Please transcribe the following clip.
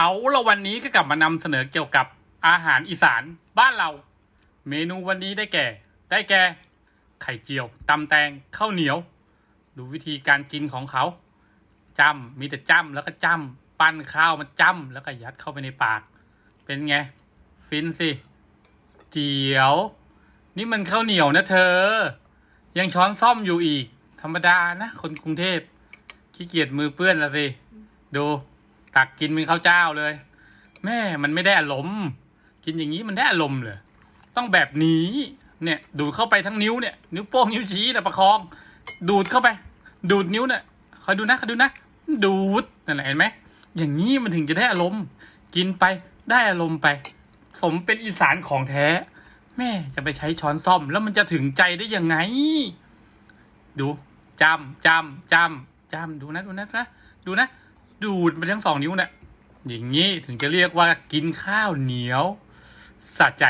เอาละวันนี้ก็กลับมานำเสนอเกี่ยวกับอาหารอีสานบ้านเรา เมนูวันนี้ได้แก่ ได้แก่ ไข่เจียวตำแตงข้าวเหนียว ดูวิธีการกินของเขาจ้ำมีแต่จ้ำแล้วก็จ้ำปั้นข้าวมันจ้ำแล้วก็ยัดเข้าไปในปาก เป็นไง ฟินสิเจียว นี่มันข้าวเหนียวนะเธอ ยังช้อนซ่อมอยู่อีก ธรรมดานะ คนกรุงเทพขี้เกียจมือเปื้อนละสิดู ตักกินเป็นข้าวเจ้าเลย แม่มันไม่ได้อารมณ์กินอย่างนี้มันได้อารมณ์เลยต้องแบบนี้ เนี่ยดูดเข้าไปทั้งนิ้วเนี่ยนิ้วโป้งนิ้วชี้นะประคอง ดูดเข้าไป ดูดนิ้วเนี่ยคอยดูนะคอยดูนะดูดนั่นแหละเห็นไหมอย่างนี้มันถึงจะได้อารมณ์กินไปได้อารมณ์ไป สมเป็นอีสานของแท้ แม่จะไปใช้ช้อนซ่อม แล้วมันจะถึงใจได้ยังไง ดูจำจำจำจำดูนะดูนะนะดูนะ ดูดไปทั้งสองนิ้วเนี่ยอย่างนี้ถึงจะเรียกว่ากินข้าวเหนียวสะใจ